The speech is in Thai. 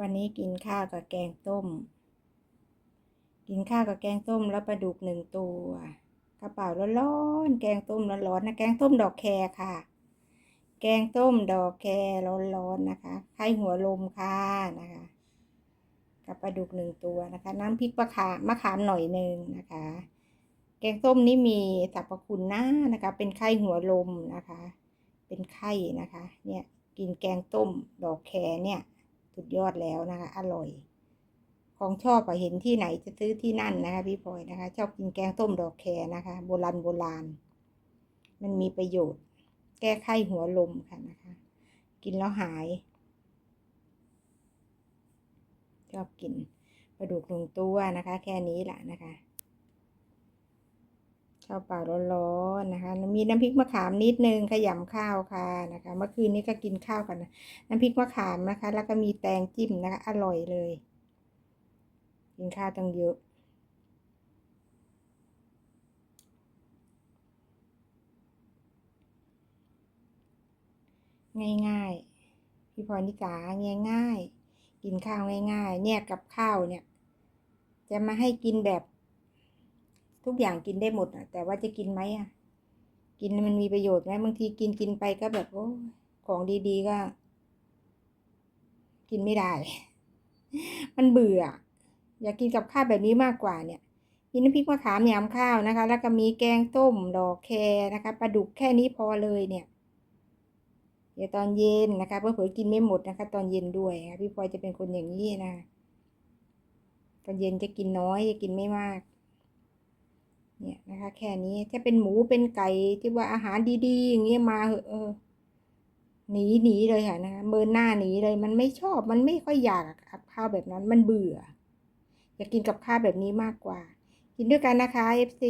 วันนี้กินข้าวกับแกงต้ม กินข้าวกับแกงต้มแล้วปลาดุกหนึ่งตัว กระเป๋าร้อนๆแกงต้มร้อนๆนะแกงต้มดอกแครค่ะ แกงต้มดอกแครร้อนๆนะคะไข่หัวลมค่ะนะคะ กับปลาดุกหนึ่งตัวนะคะ น้ำพริกมะขามมะขามหน่อยหนึ่งนะคะ แกงต้มนี้มีสรรพคุณนะนะคะ เป็นไข้หัวลมนะคะ เป็นไข้นะคะ เนี่ยกินแกงต้มดอกแครเนี่ย สุดยอดแล้วนะคะ อร่อย ของชอบอะเห็นที่ไหนจะซื้อที่นั่นนะคะ พี่พลอยนะคะ ชอบกินแกงต้มดอกแครนะคะ โบราณโบราณ มันมีประโยชน์ แก้ไข้หัวลมค่ะนะคะ กินแล้วหาย ชอบกินปลาดุกหนึ่งตัวนะคะ แค่นี้แหละนะคะ ข้าวเปล่าร้อนๆนะคะ มีน้ำพริกมะขามนิดนึงขยำข้าวค่ะนะคะ เมื่อคืนนี้ก็กินข้าวกันนะน้ำพริกมะขามนะคะ แล้วก็มีแตงจิ้มนะคะ อร่อยเลย กินข้าวตั้งเยอะง่ายๆ พี่พรนิสาง่ายๆ กินข้าวง่ายๆ เนี่ยกับข้าวเนี่ย จะมาให้กินแบบ ทุกอย่างกินได้หมดอะแต่ว่าจะกินไหมอะ กินมันมีประโยชน์ไหมบางทีกินกินไปก็แบบโอ้ของดีๆก็ กินไม่ได้ มันเบื่อ อยากกินกับข้าวแบบนี้มากกว่าเนี่ยมีน้ำพริกมะขามยำข้าวนะคะ แล้วก็มีแกงต้มดอกแครนะคะปลาดุกแค่นี้พอเลยเนี่ยเดี๋ยวตอนเย็นนะคะเพื่อเผื่อกินไม่หมดนะคะ ตอนเย็นด้วยค่ะพี่พลอยจะเป็นคนอย่างนี้นะตอนเย็นจะกินน้อยจะกินไม่มาก เนี่ยนะคะแค่นี้ถ้าเป็นหมูเป็นไก่ที่ว่าอาหารดีๆ อย่างเงี้ยมาเอออหนีหนีเลยค่ะนะคะเมินหน้าหนีเลย มันไม่ชอบมันไม่ค่อยอยากกับข้าวแบบนั้นมันเบื่อ อยากกินกับข้าวแบบนี้มากกว่า กินด้วยกันนะคะ FC